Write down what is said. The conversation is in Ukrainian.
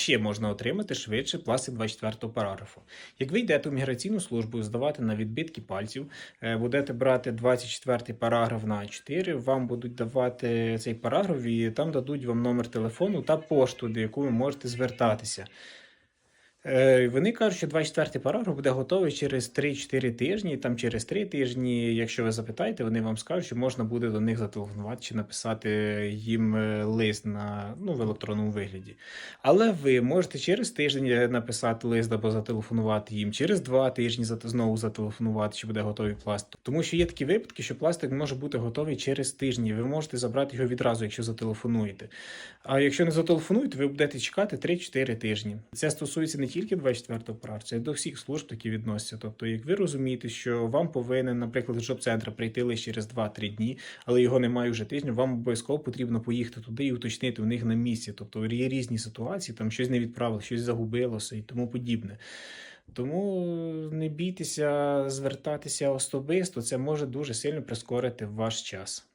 Ще можна отримати швидше пластик 24 параграфу. Як ви йдете у міграційну службу здавати на відбитки пальців, е, будете брати 24 параграф на 4, вам будуть давати цей параграф і там дадуть вам номер телефону та пошту, до якої ви можете звертатися. Е, Вони кажуть, що 24 параграф буде готовий через 3-4 тижні, там через 3 тижні, якщо ви запитаєте, вони вам скажуть, що можна буде до них зателефонувати чи написати їм е, лист на, ну, в електронному вигляді. Але ви можете через тиждень е, написати лист або зателефонувати їм, через 2 тижні знову зателефонувати, чи буде готовий пластик. Тому що є такі випадки, що пластик може бути готовий через тижні. Ви можете забрати його відразу, якщо зателефонуєте. А якщо не зателефонуєте, ви будете чекати 3-4 тижні. Це стосується не тільки 24 прав, це до всіх служб такі відносяться. Тобто, як ви розумієте, що вам повинен, наприклад, з жоb-центра прийти лише через 2-3 дні, але його немає вже тижня, вам обов'язково потрібно поїхати туди і уточнити у них на місці. Тобто є різні ситуації, там щось не відправили, щось загубилося і тому подібне. Тому не бійтеся звертатися особисто, це може дуже сильно прискорити ваш час.